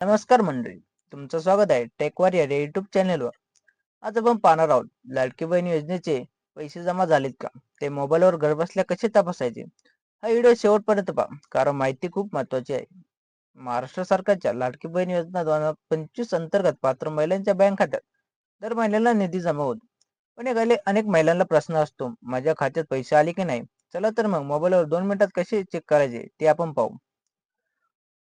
नमस्कार मंडळी तुमचं स्वागत आहे टेकवार या युट्यूब चॅनेलवर आज आपण पाहणार आहोत लाडकी बहीण योजनेचे पैसे जमा झालेत का? ते मोबाईलवर घर बसल्या कसे तपासायचे? हा व्हिडिओ शेवटपर्यंत पहा कारण माहिती खूप महत्वाची आहे. महाराष्ट्र सरकारच्या लाडकी बहीण योजना दोन हजार पंचवीस अंतर्गत पात्र महिलांच्या बँक खात्यात. दर महिन्याला निधी जमा होतो. पण एक अनेक महिलांना प्रश्न असतो माझ्या खात्यात पैसे आले की नाही? चला तर मग मोबाईलवर दोन मिनिटात कसे चेक करायचे ते आपण पाहू.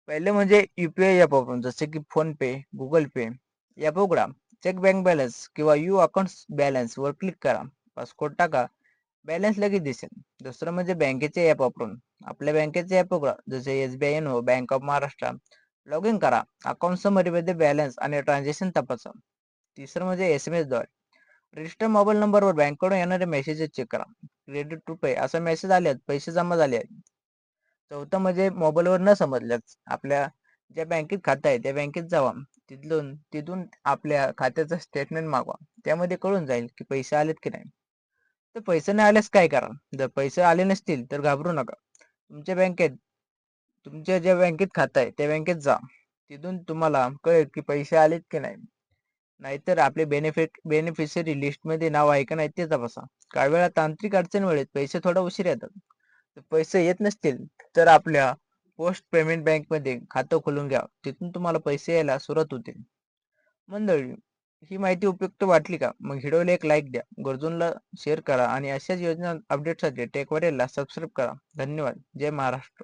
पहिले म्हणजे युपीआय ॲप वापरून जसे की फोन पे गुगल पे ॲप उघडा चेक बँक बॅलन्स किंवा यू अकाउंट बॅलन्स वर क्लिक करा. पासकोड टाका बॅलन्स लगेच दिसेल. दुसरं म्हणजे बँकेचे ॲप वापरून आपल्या बँकेचे ॲप उघडा जसे S B I N bank of Maharashtra log in करा अकाउंट समरीमध्ये बॅलन्स आणि ट्रान्झॅक्शन तपासा. तिसरं म्हणजे एस एम एसद्वारे रजिस्टर मोबाईल नंबरवर बँकेकडून येणारे मेसेजेस चेक करा. क्रेडिट टू पे असा मेसेज आले पैसे जमा झाले आहेत. चौथं म्हणजे मोबाईलवर न समजल्यास आपल्या ज्या बँकेत खातं आहे त्या बँकेत जावा. तिथून तिथून आपल्या खात्याचं स्टेटमेंट मागवा. त्यामध्ये कळून जाईल की पैसे आलेत की नाही. तर पैसे नाही आल्यास काय करा? जर पैसे आले नसतील तर घाबरू नका. तुमच्या बँकेत तुमच्या ज्या बँकेत खातं आहे त्या बँकेत जा. तिथून तुम्हाला कळेल की पैसे आलेत की नाही. नाहीतर आपले बेनिफिट बेनिफिशरी लिस्टमध्ये नाव आहे का नाही ते तपासा. काही वेळा तांत्रिक अडचण वेळेत पैसे थोडा उशीर येतात. पैसे येत नसतील तर आपल्या पोस्ट पेमेंट बँकमध्ये खातं खोलून घ्या. तिथून तुम्हाला पैसे यायला सुरुवात होते. मंडळी ही माहिती उपयुक्त वाटली का? मग व्हिडिओला एक लाईक द्या. गरजूंना शेअर करा आणि अशाच योजना अपडेटसाठी टेकवाडेला सबस्क्राईब करा. धन्यवाद. जय महाराष्ट्र.